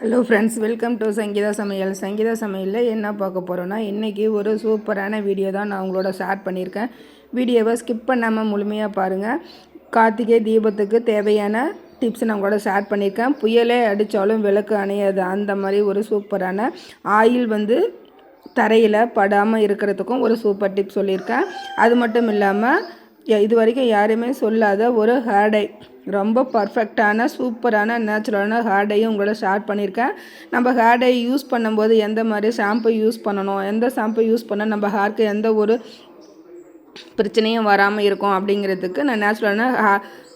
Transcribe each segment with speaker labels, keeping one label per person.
Speaker 1: Hello friends welcome to Sangeetha Samayal. Sangeetha சமையலில் என்ன பார்க்க போகிறோன்னா இன்றைக்கி ஒரு சூப்பரான வீடியோ தான் நான் உங்களோட ஷேர் பண்ணியிருக்கேன். வீடியோவை ஸ்கிப் பண்ணாமல் முழுமையாக பாருங்கள் கார்த்திகை தீபத்துக்கு தேவையான டிப்ஸ் நான் உங்களோட ஷேர் பண்ணியிருக்கேன். புயலே அடித்தாலும் விளக்கு அணையாது. அந்த மாதிரி ஒரு சூப்பரான ஆயில் வந்து தரையில் படாமல் இருக்கிறதுக்கும் ஒரு சூப்பர் டிப் சொல்லியிருக்கேன். அது மட்டும் இல்லாமல் இது வரைக்கும் யாருமே சொல்லாத ஒரு ஹேர்டை ரொம்ப பர்ஃபெக்டான சூப்பரான நேச்சுரலான ஹேர்டையும் உங்களோட ஷேர் பண்ணியிருக்கேன் நம்ம ஹேர்டை யூஸ் பண்ணும்போது எந்த மாதிரி ஷாம்பு யூஸ் பண்ணணும் எந்த ஷாம்பு யூஸ் பண்ணால் நம்ம ஹேர்க்கு எந்த ஒரு பிரச்சனையும் வராமல் இருக்கும் அப்படிங்கிறதுக்கு நான் நேச்சுரலான ஹே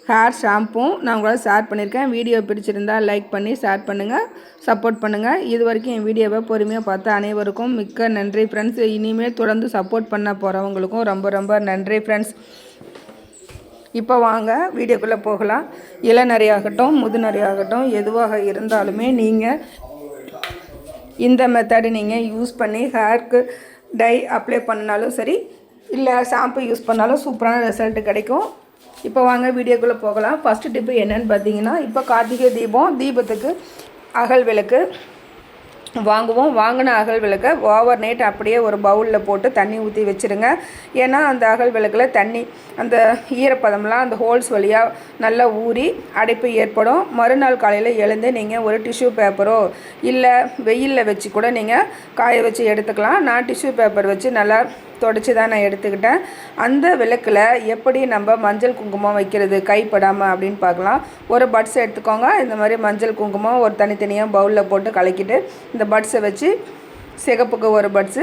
Speaker 1: ஹேர் ஷாம்பும் நான் உங்களோட ஷேர் பண்ணியிருக்கேன் வீடியோ பிடிச்சிருந்தால் லைக் பண்ணி ஷேர் பண்ணுங்கள் சப்போர்ட் பண்ணுங்கள் இது வரைக்கும் என் வீடியோவை பொறுமையாக பார்த்த அனைவருக்கும் மிக்க நன்றி ஃப்ரெண்ட்ஸ் இனிமேல் தொடர்ந்து சப்போர்ட் பண்ண போகிறவங்களுக்கும் ரொம்ப ரொம்ப நன்றி ஃப்ரெண்ட்ஸ் இப்போ வாங்க வீடியோக்குள்ளே போகலாம். இளநறையாகட்டும் முதுநறையாகட்டும் எதுவாக இருந்தாலுமே நீங்கள் இந்த மெத்தடு நீங்கள் யூஸ் பண்ணி ஹேர்க்கு டை அப்ளை பண்ணாலும் சரி இல்லை ஷாம்பு யூஸ் பண்ணாலும் சூப்பரான ரிசல்ட் கிடைக்கும். இப்போ வாங்க வீடியோக்குள்ளே போகலாம். ஃபஸ்ட்டு டிப்பு என்னென்னு பார்த்தீங்கன்னா இப்போ கார்த்திகை தீபம் தீபத்துக்கு அகல் விளக்கு. வாங்குவோம். வாங்கின அகல் விளக்கை ஓவர் நைட் அப்படியே ஒரு பவுலில் போட்டு தண்ணி ஊற்றி வச்சுருங்க. ஏன்னா அந்த அகல் விளக்கில் தண்ணி அந்த ஈரப்பதம்லாம் அந்த ஹோல்ஸ் வழியாக நல்லா ஊறி அடைப்பு ஏற்படும். மறுநாள் காலையில் எழுந்து நீங்கள் ஒரு டிஷ்யூ பேப்பரோ இல்லை வெயிலில் வச்சு கூட நீங்கள் காய வச்சு எடுத்துக்கலாம். நான் டிஷ்யூ பேப்பர் வச்சு நல்லா தொடச்சி தான் நான் எடுத்துக்கிட்டேன். அந்த விளக்கில் எப்படி நம்ம மஞ்சள் குங்குமம் வைக்கிறது கைப்படாமல் அப்படின்னு பார்க்கலாம். ஒரு பட்ஸ் எடுத்துக்கோங்க. இந்த மாதிரி மஞ்சள் குங்குமம் ஒரு தனித்தனியாக பவுலில் போட்டு கலக்கிட்டு இந்த பட்ஸை வச்சு சிகப்புக்கு ஒரு பட்ஸு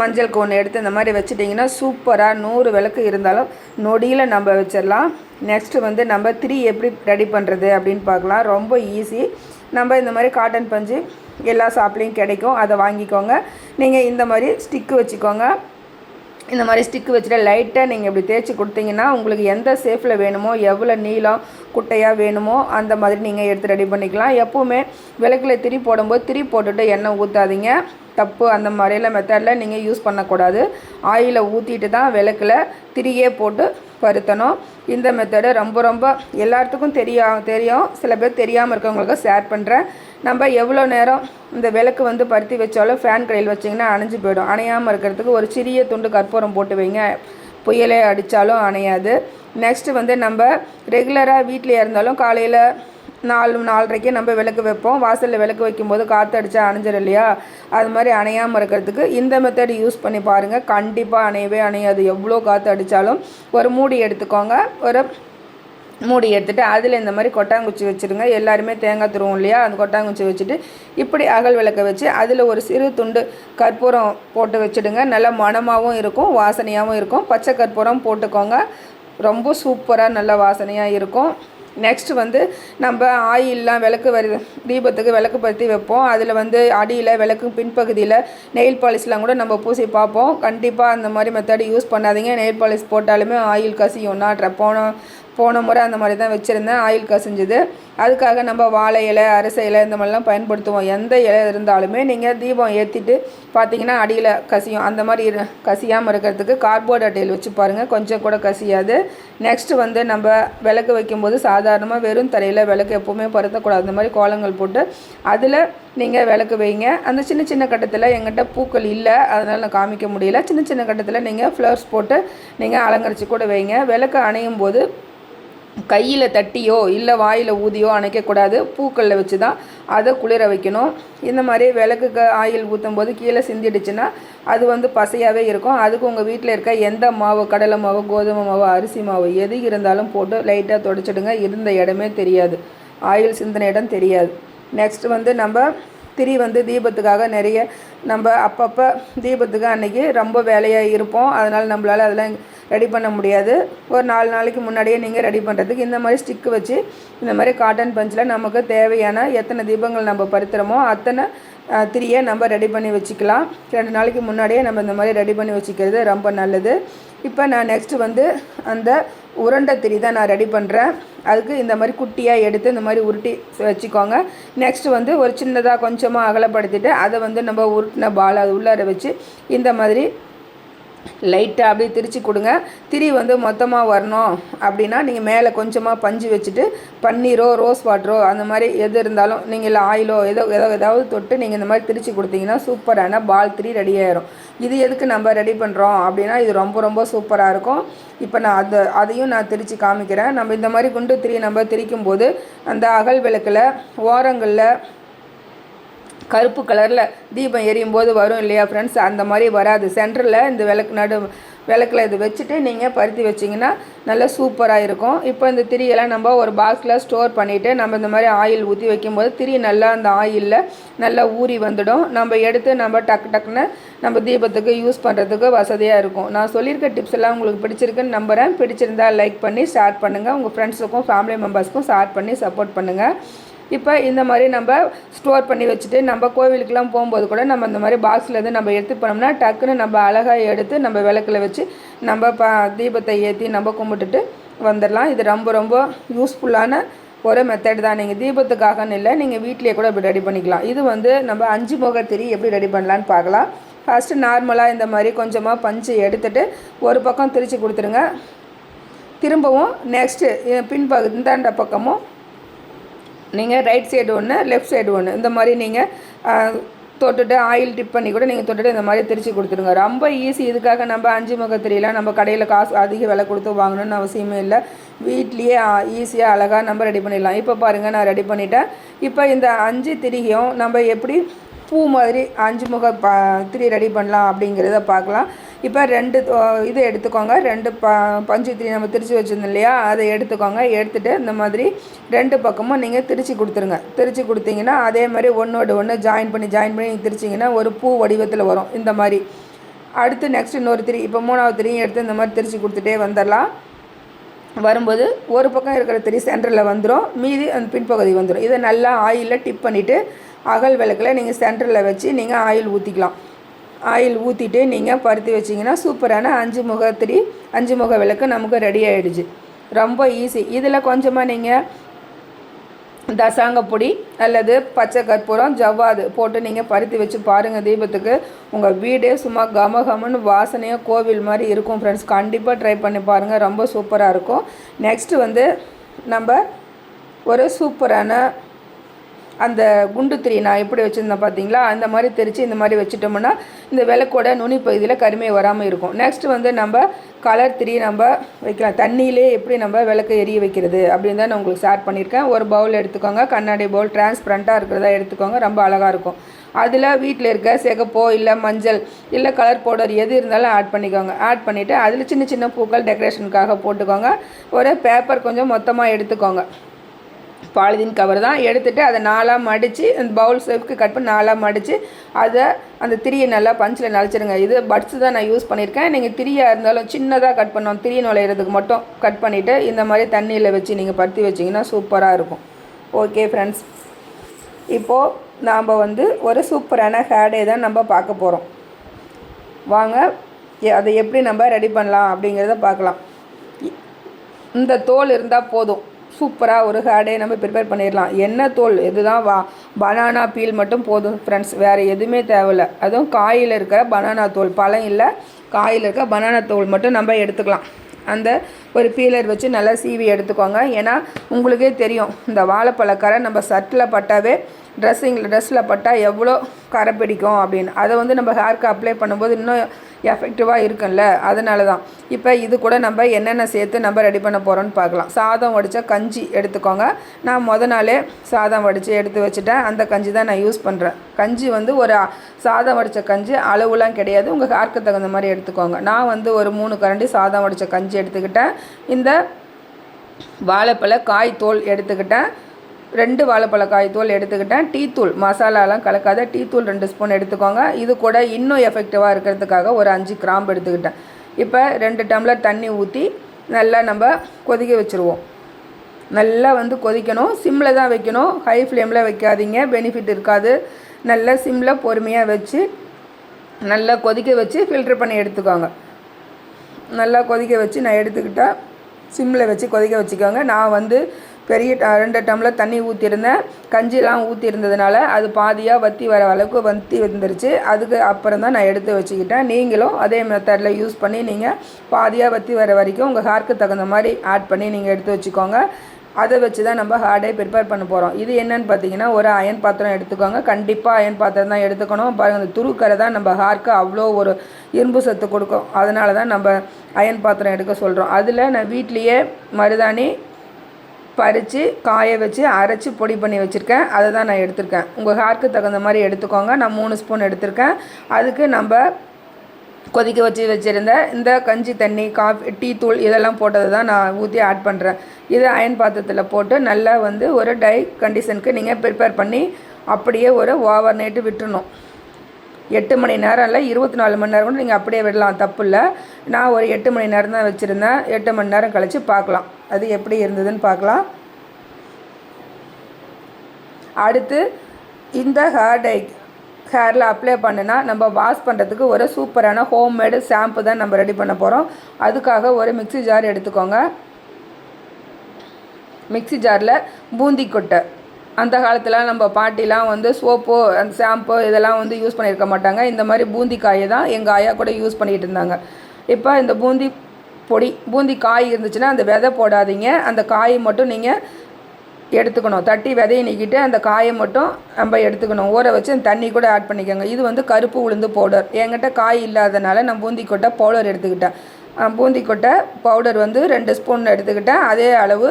Speaker 1: மஞ்சள் ஒன்று எடுத்து இந்த மாதிரி வச்சுட்டிங்கன்னா சூப்பராக நூறு விளக்கு இருந்தாலும் நொடியில் நம்ம வச்சிடலாம். நெக்ஸ்ட்டு வந்து நம்ம த்ரீ எப்படி ரெடி பண்ணுறது அப்படின்னு பார்க்கலாம். ரொம்ப ஈஸி நம்ம இந்த மாதிரி காட்டன் பஞ்சு எல்லா ஷாப்லேயும் கிடைக்கும். அதை வாங்கிக்கோங்க. நீங்கள் இந்த மாதிரி ஸ்டிக்கு வச்சுக்கோங்க. இந்த மாதிரி ஸ்டிக்கு வச்சுட்டு லைட்டாக நீங்கள் இப்படி தேய்ச்சி கொடுத்தீங்கன்னா உங்களுக்கு எந்த சேஃபில் வேணுமோ எவ்வளோ நீளம் குட்டையாக வேணுமோ அந்த மாதிரி நீங்கள் எடுத்து ரெடி பண்ணிக்கலாம். எப்போவுமே விளக்கில் திரி போடும்போது திரி போட்டுட்டு எண்ணெய் ஊற்றாதீங்க தப்பு அந்த மாதிரியெல்லாம் மெத்தடில் நீங்கள் யூஸ் பண்ணக்கூடாது. ஆயிலை ஊற்றிட்டு தான் விளக்கில் திரியே போட்டு பருத்தணும். இந்த மெத்தடு ரொம்ப ரொம்ப எல்லாத்துக்கும் தெரியா தெரியும். சில பேர் தெரியாமல் இருக்கவங்களுக்கு ஷேர் பண்ணுறேன் நம்ம எவ்வளோ நேரம் இந்த விளக்கு வந்து பருத்தி வச்சாலும் ஃபேன் கடையில் வச்சிங்கன்னா அணைஞ்சு போயிடும். அணையாமல் இருக்கிறதுக்கு ஒரு சிறிய துண்டு கற்பூரம் போட்டு வைங்க. புயலே அடித்தாலும் அணையாது. நெக்ஸ்ட்டு வந்து நம்ம ரெகுலராக வீட்டில் இருந்தாலும் காலையில் நாலு நாலரைக்கு நம்ம விளக்கு வைப்போம். வாசலில் விளக்கு வைக்கும்போது காற்று அடித்தா அணைஞ்சிடும் இல்லையா? அது மாதிரி அணையாமல் இருக்கிறதுக்கு இந்த மெத்தட் யூஸ் பண்ணி பாருங்கள் கண்டிப்பாக அணையவே அணையாது. எவ்வளோ காற்று அடித்தாலும் ஒரு மூடி எடுத்துக்கோங்க. ஒரு மூடி எடுத்துகிட்டு அதில் இந்த மாதிரி கொட்டாங்குச்சி வச்சுருங்க. எல்லாருமே தேங்காய் துருவோம் இல்லையா? அந்த கொட்டாங்குச்சி வச்சுட்டு இப்படி அகல் விளக்க வச்சு அதில் ஒரு சிறு துண்டு கற்பூரம் போட்டு வச்சுடுங்க. நல்லா மணமாகவும் இருக்கும் வாசனையாகவும் இருக்கும். பச்சை கற்பூரம் போட்டுக்கோங்க. ரொம்ப சூப்பராக நல்ல வாசனையாக இருக்கும். நெக்ஸ்ட்டு வந்து நம்ம ஆயிலெலாம் விளக்கு வரு தீபத்துக்கு விளக்கு பற்றி வைப்போம். அதில் வந்து அடியில் விளக்கு பின்பகுதியில் நெயில் பாலிஷ்லாம் கூட நம்ம பூசி பார்ப்போம். கண்டிப்பாக அந்த மாதிரி மெத்தட் யூஸ் பண்ணாதீங்க. நெயில் பாலிஷ் போட்டாலுமே ஆயில் கசியும் நான் போனோம் போன முறை அந்த மாதிரி தான் வச்சுருந்தேன். ஆயில் கசிஞ்சுது. அதுக்காக நம்ம வாழை இலை அரச இலை இந்த மாதிரிலாம் பயன்படுத்துவோம். எந்த இலை இருந்தாலுமே நீங்கள் தீபம் ஏற்றிட்டு பார்த்தீங்கன்னா அடியில் கசியும். அந்த மாதிரி கசியாமல் இருக்கிறதுக்கு கார்போர்ட் அட்டையில் வச்சு பாருங்கள் கொஞ்சம் கூட கசியாது. நெக்ஸ்ட்டு வந்து நம்ம விளக்கு வைக்கும்போது சாதாரணமாக வெறும் தரையில் விளக்கு எப்போவுமே பருத்தக்கூடாது. அந்த மாதிரி கோலங்கள் போட்டு அதில் நீங்கள் விளக்கு வைங்க. அந்த சின்ன சின்ன கட்டத்தில் எங்கிட்ட பூக்கள் இல்லை. அதனால் நான் காமிக்க முடியல. சின்ன சின்ன கட்டத்தில் நீங்கள் ஃப்ளவர்ஸ் போட்டு நீங்கள் அலங்கரித்து கூட வைங்க. விளக்கு அணையும் போது கையில் தட்டியோ இல்லை வாயில் ஊதியோ அணைக்கக்கூடாது. பூக்களில் வச்சு தான் அதை குளிர வைக்கணும். இந்த மாதிரி விளக்குக்கு ஆயில் ஊற்றும் போது கீழே சிந்திடுச்சுன்னா அது வந்து பசையாகவே இருக்கும். அதுக்கு உங்கள் வீட்டில் இருக்க எந்த மாவு கடலை மாவு கோதுமை மாவு அரிசி மாவு எது இருந்தாலும் போட்டு லைட்டாக தொடச்சிடுங்க. இருந்த இடமே தெரியாது. ஆயில் சிந்தின இடம் தெரியாது. நெக்ஸ்ட் வந்து நம்ம திரி வந்து தீபத்துக்காக நிறைய நம்ம அப்பப்போ தீபத்துக்கு அன்றைக்கி ரொம்ப வேலையாக இருப்போம். அதனால் நம்மளால் அதெல்லாம் ரெடி பண்ண முடியாது. ஒரு நாலு நாளைக்கு முன்னாடியே நீங்கள் ரெடி பண்ணுறதுக்கு இந்த மாதிரி ஸ்டிக்கு வச்சு இந்த மாதிரி காட்டன் பஞ்சில் நமக்கு தேவையான எத்தனை தீபங்கள் நம்ம பருத்துகிறோமோ அத்தனை திரியை நம்ம ரெடி பண்ணி வச்சுக்கலாம். ரெண்டு நாளைக்கு முன்னாடியே நம்ம இந்த மாதிரி ரெடி பண்ணி வச்சுக்கிறது ரொம்ப நல்லது. இப்போ நான் நெக்ஸ்ட்டு வந்து அந்த உருண்டை திரி தான் நான் ரெடி பண்ணுறேன் அதுக்கு இந்த மாதிரி குட்டியாக எடுத்து இந்த மாதிரி உருட்டி வச்சுக்கோங்க. நெக்ஸ்ட்டு வந்து ஒரு சின்னதாக கொஞ்சமாக அகலப்படுத்திட்டு அதை வந்து நம்ம உருட்டின பால் அது உள்ளார வச்சு இந்த மாதிரி லைட்டாக அப்படியே திரிச்சு கொடுங்க. திரி வந்து மொத்தமாக வரணும். அப்படின்னா நீங்கள் மேலே கொஞ்சமாக பஞ்சு வச்சுட்டு பன்னீரோ ரோஸ் வாட்டரோ அந்த மாதிரி எது இருந்தாலும் நீங்கள் இல்லை ஆயிலோ ஏதோ ஏதோ ஏதாவது தொட்டு நீங்கள் இந்த மாதிரி திரிச்சு கொடுத்தீங்கன்னா சூப்பரான பால் திரி ரெடி ஆயிரும். இது எதுக்கு நம்ம ரெடி பண்ணுறோம் அப்படின்னா இது ரொம்ப ரொம்ப சூப்பராக இருக்கும். இப்போ நான் அதை அதையும் நான் திரித்து காமிக்கிறேன். நம்ம இந்த மாதிரி குண்டு திரி நம்ம திரிக்கும் போது அந்த அகல் விளக்கில் ஓரங்களில் கருப்பு கலரில் தீபம் எரியும் போது வரும் இல்லையா ஃப்ரெண்ட்ஸ் அந்த மாதிரி வராது. சென்டரில் இந்த விளக்கு நடு விளக்கில் இது வச்சுட்டு நீங்கள் பருத்தி வச்சிங்கன்னா நல்லா சூப்பராக இருக்கும். இப்போ இந்த திரியெல்லாம் நம்ம ஒரு பாக்ஸில் ஸ்டோர் பண்ணிவிட்டு நம்ம இந்த மாதிரி ஆயில் ஊற்றி வைக்கும்போது திரி நல்லா அந்த ஆயிலில் நல்லா ஊறி வந்துடும். நம்ம எடுத்து நம்ம டக்கு டக்குன்னு நம்ம தீபத்துக்கு யூஸ் பண்ணுறதுக்கு வசதியாக இருக்கும். நான் சொல்லியிருக்க டிப்ஸ் எல்லாம் உங்களுக்கு பிடிச்சிருக்குன்னு நம்புகிறேன் பிடிச்சிருந்தா லைக் பண்ணி ஷேர் பண்ணுங்கள் உங்கள் ஃப்ரெண்ட்ஸுக்கும் ஃபேமிலி மெம்பர்ஸ்க்கும் ஷேர் பண்ணி சப்போர்ட் பண்ணுங்கள் இப்போ இந்த மாதிரி நம்ம ஸ்டோர் பண்ணி வச்சுட்டு நம்ம கோவிலுக்கெலாம் போகும்போது கூட நம்ம இந்த மாதிரி பாக்ஸ்லேருந்து நம்ம எடுத்து போனோம்னா டக்குன்னு நம்ம அழகாக எடுத்து நம்ம விளக்கில் வச்சு நம்ம ப தீபத்தை ஏற்றி நம்ம கும்பிட்டுட்டு வந்துடலாம் இது ரொம்ப ரொம்ப யூஸ்ஃபுல்லான ஒரு மெத்தட் தான். நீங்கள் தீபத்துக்காகன்னு இல்லை நீங்கள் வீட்லேயே கூட இப்படி ரெடி பண்ணிக்கலாம். இது வந்து நம்ம அஞ்சு முக திரி எப்படி ரெடி பண்ணலான்னு பார்க்கலாம். ஃபஸ்ட்டு நார்மலாக இந்த மாதிரி கொஞ்சமாக பஞ்சு எடுத்துட்டு ஒரு பக்கம் திரித்து கொடுத்துருங்க. திரும்பவும் நெக்ஸ்ட்டு பின்பகு இந்தாண்ட பக்கமும் நீங்கள் ரைட் சைடு ஒன்று லெஃப்ட் சைடு ஒன்று இந்த மாதிரி நீங்கள் தொட்டுட்டு ஆயில் டிப் பண்ணி கூட நீங்கள் தொட்டுட்டு இந்த மாதிரி திரிச்சு கொடுத்துருங்க ரொம்ப ஈஸி இதுக்காக நம்ம அஞ்சு முகத்திரியெலாம் நம்ம கடையில் காசு அதிக விலை கொடுத்து வாங்கணும்னு அவசியமே இல்லை. வீட்லேயே ஈஸியாக அழகாக நம்ம ரெடி பண்ணிடலாம். இப்போ பாருங்கள் நான் ரெடி பண்ணிட்டேன். இப்போ இந்த அஞ்சு திரியும் நம்ம எப்படி பூ மாதிரி அஞ்சு முக பா திரி ரெடி பண்ணலாம் அப்படிங்கிறத பார்க்கலாம். இப்போ ரெண்டு இது எடுத்துக்கோங்க. ரெண்டு ப பஞ்சு நம்ம திரிச்சு வச்சுருந்தோம் இல்லையா? அதை எடுத்துக்கோங்க. எடுத்துகிட்டு இந்த மாதிரி ரெண்டு பக்கமும் நீங்கள் திரிச்சு கொடுத்துருங்க. திரிச்சு கொடுத்தீங்கன்னா அதே மாதிரி ஒன்றோடு ஒன்று ஜாயின் பண்ணி ஜாயின் பண்ணி நீங்கள் திரிச்சிங்கன்னா ஒரு பூ வடிவத்தில் வரும். இந்த மாதிரி. அடுத்து நெக்ஸ்ட் இன்னொரு திரி இப்போ மூணாவது திரியும் எடுத்து இந்த மாதிரி திரிச்சு கொடுத்துட்டே வந்துடலாம். வரும்போது ஒரு பக்கம் இருக்கிற திரி சென்டரில் வந்துடும் மீதி அந்த பின்பகுதி வந்துடும் இதை நல்லா ஆயிலில் டிப் பண்ணிவிட்டு அகல் விளக்கில் நீங்கள் சென்டரில் வச்சு நீங்கள் ஆயில் ஊற்றிக்கலாம் ஆயில் ஊற்றிட்டு நீங்கள் பருத்தி வச்சிங்கன்னா சூப்பரான அஞ்சு முகத்திரி அஞ்சு முக விளக்கு நமக்கு ரெடி ஆகிடுச்சு ரொம்ப ஈஸி இதில் கொஞ்சமாக நீங்கள் தசாங்கப்பொடி அல்லது பச்சை கற்பூரம் ஜவ்வாது போட்டு நீங்கள் பருத்தி வச்சு பாருங்கள் தீபத்துக்கு. உங்கள் வீடே சும்மா கம கமன்னு வாசனையாக கோவில் மாதிரி இருக்கும் ஃப்ரெண்ட்ஸ் கண்டிப்பாக ட்ரை பண்ணி பாருங்கள் ரொம்ப சூப்பராக இருக்கும். நெக்ஸ்ட்டு வந்து நம்ம ஒரு சூப்பரான அந்த குண்டு திரி நான் எப்படி வச்சுருந்தேன் பார்த்தீங்களா? அந்த மாதிரி தெரித்து இந்த மாதிரி வச்சுட்டோம்னா இந்த விளக்கோட நுனி பகுதியில் கருமை வராமல் இருக்கும். நெக்ஸ்ட் வந்து நம்ம கலர் திரி நம்ம வைக்கலாம். தண்ணியிலே எப்படி நம்ம விளக்கை எரிய வைக்கிறது அப்படின்னு தான் நான் உங்களுக்கு ஷேர் பண்ணியிருக்கேன். ஒரு பவுல் எடுத்துக்கோங்க. கண்ணாடி பவுல் டிரான்ஸ்பரண்ட்டாக இருக்கிறதா எடுத்துக்கோங்க. ரொம்ப அழகாக இருக்கும். அதில் வீட்டில் இருக்க சிகப்போ இல்லை மஞ்சள் இல்லை கலர் பவுடர் எது இருந்தாலும் ஆட் பண்ணிக்கோங்க. ஆட் பண்ணிவிட்டு அதில் சின்ன சின்ன பூக்கள் டெக்கரேஷனுக்காக போட்டுக்கோங்க. ஒரு பேப்பர் கொஞ்சம் மொத்தமாக எடுத்துக்கோங்க. பாலிதீன் கவர் தான் எடுத்துகிட்டு அதை நாலாக மடித்து அந்த பவுல் சேஃப்க்கு கட் பண்ணி நாலாக மடித்து அதை அந்த திரியை நல்லா பஞ்சில் நழைச்சிருங்க இது பட்ஸு தான் நான் யூஸ் பண்ணியிருக்கேன் நீங்கள் திரியாக இருந்தாலும் சின்னதாக கட் பண்ணோம் திரி நுழையிறதுக்கு மட்டும் கட் பண்ணிவிட்டு இந்த மாதிரி தண்ணியில் வச்சு நீங்கள் பருத்தி வச்சிங்கன்னா சூப்பராக இருக்கும். ஓகே ஃப்ரெண்ட்ஸ் இப்போது நாம் வந்து ஒரு சூப்பரான ஹேடே தான் நம்ம பார்க்க போகிறோம் வாங்க அதை எப்படி நம்ம ரெடி பண்ணலாம் அப்படிங்கிறத பார்க்கலாம். இந்த தோல் இருந்தால் போதும். சூப்பராக ஒரு ஹேடே நம்ம ப்ரிப்பேர் பண்ணிடலாம். என்ன தோல்? இதுதான் வா பனானா பீல் மட்டும் போதும் ஃப்ரெண்ட்ஸ் வேறு எதுவுமே தேவையில்ல. அதுவும் காயில் இருக்கிற பனானா தோல். பழம் இல்லை காயில் இருக்க பனானா தோல் மட்டும் நம்ம எடுத்துக்கலாம். அந்த ஒரு பீலர் வச்சு நல்லா சீவி எடுத்துக்கோங்க. ஏன்னா உங்களுக்கே தெரியும் இந்த வாழைப்பழக்கரை நம்ம சட்டில் பட்டாவே ட்ரெஸ்ஸிங்கில் ட்ரெஸ்ஸில் பட்டால் எவ்வளோ கரை பிடிக்கும் அப்படின்னு. அதை வந்து நம்ம ஹேர்க்கு அப்ளை பண்ணும்போது இன்னும் எஃபெக்டிவாக இருக்கும்ல அதனால தான் இப்போ இது கூட நம்ம என்னென்ன சேர்த்து நம்ம ரெடி பண்ண போகிறோம்னு பார்க்கலாம். சாதம் வடித்த கஞ்சி எடுத்துக்கோங்க. நான் முத நாளே சாதம் வடித்து எடுத்து வச்சுட்டேன். அந்த கஞ்சி தான் நான் யூஸ் பண்ணுறேன் கஞ்சி வந்து ஒரு சாதம் வடித்த கஞ்சி அளவுலாம் கிடையாது. உங்கள் கார்க்கு தகுந்த மாதிரி எடுத்துக்கோங்க. நான் வந்து ஒரு மூணு கரண்டி சாதம் வடித்த கஞ்சி எடுத்துக்கிட்டேன். இந்த வாழைப்பழ காய் தோல் எடுத்துக்கிட்டேன். ரெண்டு வாழைப்பழக்காய் தூள் எடுத்துக்கிட்டேன். டீத்தூள் மசாலாலாம் கலக்காத டீத்தூள் ரெண்டு ஸ்பூன் எடுத்துக்கோங்க. இது கூட இன்னும் எஃபெக்டிவாக இருக்கிறதுக்காக ஒரு அஞ்சு கிராம்பு எடுத்துக்கிட்டேன். இப்போ ரெண்டு டம்ளர் தண்ணி ஊற்றி நல்லா நம்ம கொதிக்க வச்சுருவோம். நல்லா வந்து கொதிக்கணும். சிம்மில் தான் வைக்கணும். ஹை ஃப்ளேமில் வைக்காதீங்க. பெனிஃபிட் இருக்காது. நல்லா சிம்மில் பொறுமையாக வச்சு நல்லா கொதிக்க வச்சு ஃபில்ட்ரு பண்ணி எடுத்துக்கோங்க. நல்லா கொதிக்க வச்சு நான் எடுத்துக்கிட்டால் சிம்மில் வச்சு கொதிக்க வச்சுக்கோங்க. நான் வந்து பெரிய ட- ரெண்டு டம்ளர் தண்ணி ஊற்றிருந்தேன் கஞ்சிலாம் ஊற்றிருந்ததுனால அது பாதியாக வற்றி வர அளவுக்கு வற்றி வந்துருச்சு. அதுக்கு அப்புறம் தான் நான் எடுத்து வச்சுக்கிட்டேன். நீங்களும் அதே மெத்தடில் யூஸ் பண்ணி நீங்கள் பாதியாக வற்றி வர வரைக்கும் உங்கள் ஹேர்க்கு தகுந்த மாதிரி ஆட் பண்ணி நீங்கள் எடுத்து வச்சுக்கோங்க. அதை வச்சு தான் நம்ம ஹார்டே ப்ரிப்பேர் பண்ண போகிறோம் இது என்னன்னு பார்த்தீங்கன்னா ஒரு அயன் பாத்திரம் எடுத்துக்கோங்க. கண்டிப்பாக அயன் பாத்திரம் தான் எடுத்துக்கணும். பாருங்க அந்த துருக்கரை தான் நம்ம ஹார்க்கு அவ்வளோ ஒரு இரும்பு சத்து கொடுக்கும். அதனால தான் நம்ம அயன் பாத்திரம் எடுக்க சொல்கிறோம் அதில் நான் வீட்லேயே மருதாணி பறித்து காய வச்சு அரைச்சி பொடி பண்ணி வச்சுருக்கேன். அதை தான் நான் எடுத்திருக்கேன். உங்கள் ஹேர்க்கு தகுந்த மாதிரி எடுத்துக்கோங்க. நான் மூணு ஸ்பூன் எடுத்திருக்கேன். அதுக்கு நம்ம கொதிக்க வச்சு வச்சுருந்த இந்த கஞ்சி தண்ணி காஃபி டீ தூள் இதெல்லாம் போட்டது தான் நான் ஊற்றி ஆட் பண்ணுறேன் இது அயன் பாத்திரத்தில் போட்டு நல்லா வந்து ஒரு டை கண்டிஷனுக்கு நீங்கள் ப்ரிப்பேர் பண்ணி அப்படியே ஒரு ஓவர் நைட்டு விட்டுறணும். எட்டு மணி நேரம் இல்லை இருபத்தி நாலு மணி நேரம் கூட நீங்கள் அப்படியே விடலாம் தப்பு இல்லை நான் ஒரு எட்டு மணி நேரம் தான் வச்சுருந்தேன். எட்டு மணி நேரம் கழித்து பார்க்கலாம். அது எப்படி இருந்ததுன்னு பார்க்கலாம். அடுத்து இந்த ஹேர் டை ஹேரில் அப்ளை பண்ணுனா நம்ம வாஷ் பண்ணுறதுக்கு ஒரு சூப்பரான ஹோம்மேடு ஷாம்பு தான் நம்ம ரெடி பண்ண போகிறோம் அதுக்காக ஒரு மிக்ஸி ஜார் எடுத்துக்கோங்க. மிக்ஸி ஜாரில் பூந்தி கொட்டை. அந்த காலத்தில் நம்ம பாட்டிலாம் வந்து சோப்பு அந்த ஷாம்பு இதெல்லாம் வந்து யூஸ் பண்ணியிருக்க மாட்டாங்க. இந்த மாதிரி பூந்தி காயை தான் எங்கள் ஆயா கூட யூஸ் பண்ணிகிட்டு இருந்தாங்க. இப்போ இந்த பூந்தி பொடி பூந்தி காய் இருந்துச்சுன்னா அந்த விதை போடாதீங்க. அந்த காயை மட்டும் நீங்கள் எடுத்துக்கணும். தட்டி விதையை நீக்கிட்டு அந்த காயை மட்டும் நம்ம எடுத்துக்கணும். ஊற வச்சு அந்த தண்ணி கூட ஆட் பண்ணிக்கோங்க. இது வந்து கருப்பு உளுந்து பவுடர் என்கிட்ட காய் இல்லாதனால நான் பூந்தி கொட்டை பவுடர் எடுத்துக்கிட்டேன். பூந்தி கொட்டை பவுடர் வந்து ரெண்டு ஸ்பூன் எடுத்துக்கிட்டேன். அதே அளவு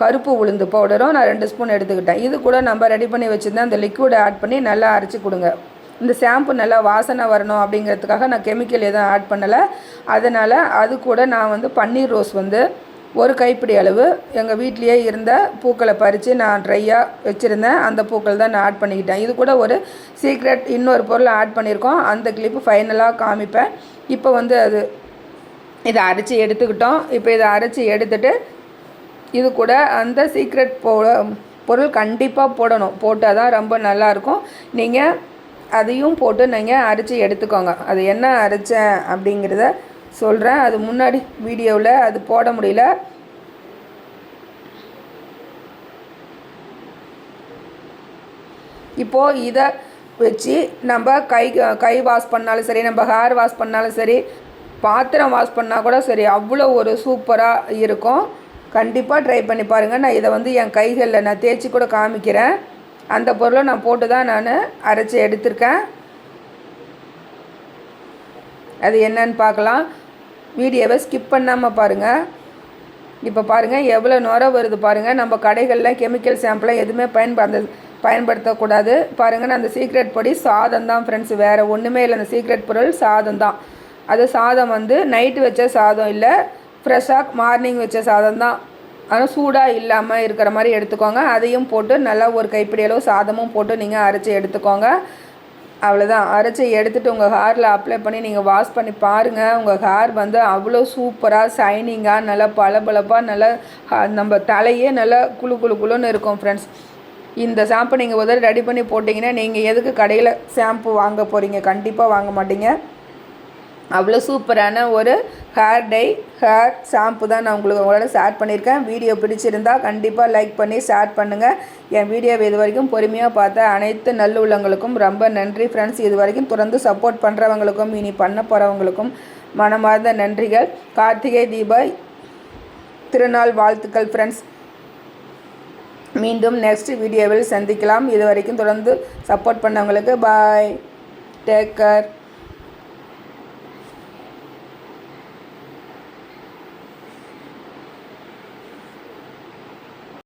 Speaker 1: கருப்பு உளுந்து பவுடரும் நான் ரெண்டு ஸ்பூன் எடுத்துக்கிட்டேன். இது கூட நம்ம ரெடி பண்ணி வச்சுருந்தேன் அந்த லிக்விடை ஆட் பண்ணி நல்லா அரைச்சி கொடுங்க. இந்த ஷாம்பு நல்லா வாசனை வரணும் அப்படிங்கிறதுக்காக நான் கெமிக்கல் எதுவும் ஆட் பண்ணலை. அதனால் அது கூட நான் வந்து பன்னீர் ரோஸ் வந்து ஒரு கைப்பிடி அளவு எங்கள் வீட்லேயே இருந்த பூக்களை பறித்து நான் ட்ரையாக வச்சுருந்தேன். அந்த பூக்கள் தான் நான் ஆட் பண்ணிக்கிட்டேன். இது கூட ஒரு சீக்ரெட் இன்னொரு பொருள் ஆட் பண்ணியிருக்கோம். அந்த கிளிப்பு ஃபைனலாக காமிப்பேன். இப்போ வந்து அது இதை அரைச்சி எடுத்துக்கிட்டோம். இப்போ இதை அரைச்சி எடுத்துகிட்டு இது கூட அந்த சீக்ரெட் போ பொருள் கண்டிப்பாக போடணும். போட்டால் தான் ரொம்ப நல்லாயிருக்கும். நீங்கள் அதையும் போட்டு நீங்கள் அரைச்சி எடுத்துக்கோங்க. அது என்ன அரைச்சேன் அப்படிங்கிறத சொல்கிறேன் அது முன்னாடி வீடியோவில் அது போட முடியல. இப்போது இதை வச்சு நம்ம கை கை வாஷ் பண்ணாலும் சரி நம்ம ஹேர் வாஷ் பண்ணாலும் சரி பாத்திரம் வாஷ் பண்ணால் கூட சரி அவ்வளோ ஒரு சூப்பராக இருக்கும். கண்டிப்பாக ட்ரை பண்ணி பாருங்கள் நான் இதை வந்து என் கைகளில் நான் தேய்ச்சி கூட காமிக்கிறேன். அந்த பொருளை நான் போட்டு தான் நான் அரைச்சி எடுத்திருக்கேன். அது என்னன்னு பார்க்கலாம். வீடியோவை ஸ்கிப் பண்ணாமல் பாருங்கள் இப்போ பாருங்கள் எவ்வளோ நுர வருது பாருங்கள் நம்ம கடைகளில் கெமிக்கல் சாம்பிளாக எதுவுமே பயன்ப பயன்படுத்தக்கூடாது. பாருங்கள் நான் அந்த சீக்ரெட் பொடி சாதம் தான் ஃப்ரெண்ட்ஸ் வேறு ஒன்றுமே இல்லை. அந்த சீக்ரெட் பொருள் சாதம் தான். அது சாதம் வந்து நைட்டு வச்ச சாதம் இல்லை. ஃப்ரெஷ்ஷாக மார்னிங் வச்ச சாதம் தான். ஆனால் சூடாக இல்லாமல் இருக்கிற மாதிரி எடுத்துக்கோங்க. அதையும் போட்டு நல்லா ஒரு கைப்பிடியளவு சாதமும் போட்டு நீங்கள் அரைச்சி எடுத்துக்கோங்க. அவ்வளோதான் அரைச்சி எடுத்துகிட்டு உங்கள் ஹேரில் அப்ளை பண்ணி நீங்கள் வாஷ் பண்ணி பாருங்கள் உங்கள் ஹேர் வந்து அவ்வளோ சூப்பராக ஷைனிங்காக நல்லா பளபளப்பாக நல்லா நம்ம தலையே நல்லா குழு குழு குழுன்னு இருக்கும் ஃப்ரெண்ட்ஸ் இந்த ஷாம்பு நீங்கள் உதவி ரெடி பண்ணி போட்டிங்கன்னா நீங்கள் எதுக்கு கடையில் ஷாம்பு வாங்க போகிறீங்க கண்டிப்பாக வாங்க மாட்டீங்க. அவ்வளோ சூப்பரான ஒரு ஹேர் டை ஹேர் ஷாம்பு தான் நான் உங்களுக்கு உங்களோட ஷேர் பண்ணியிருக்கேன். வீடியோ பிடிச்சிருந்தால் கண்டிப்பாக லைக் பண்ணி ஷேர் பண்ணுங்கள் என் வீடியோவை இது வரைக்கும் பொறுமையாக பார்த்த அனைத்து நல்லுள்ளங்களுக்கும் ரொம்ப நன்றி ஃப்ரெண்ட்ஸ் இது வரைக்கும் தொடர்ந்து சப்போர்ட் பண்ணுறவங்களுக்கும் இனி பண்ண போகிறவங்களுக்கும் மனமார்ந்த நன்றிகள். கார்த்திகை தீப திருநாள் வாழ்த்துக்கள் ஃப்ரெண்ட்ஸ் மீண்டும் நெக்ஸ்ட் வீடியோவில் சந்திக்கலாம். இது வரைக்கும் தொடர்ந்து சப்போர்ட் பண்ணவங்களுக்கு பாய் டேக் கேர்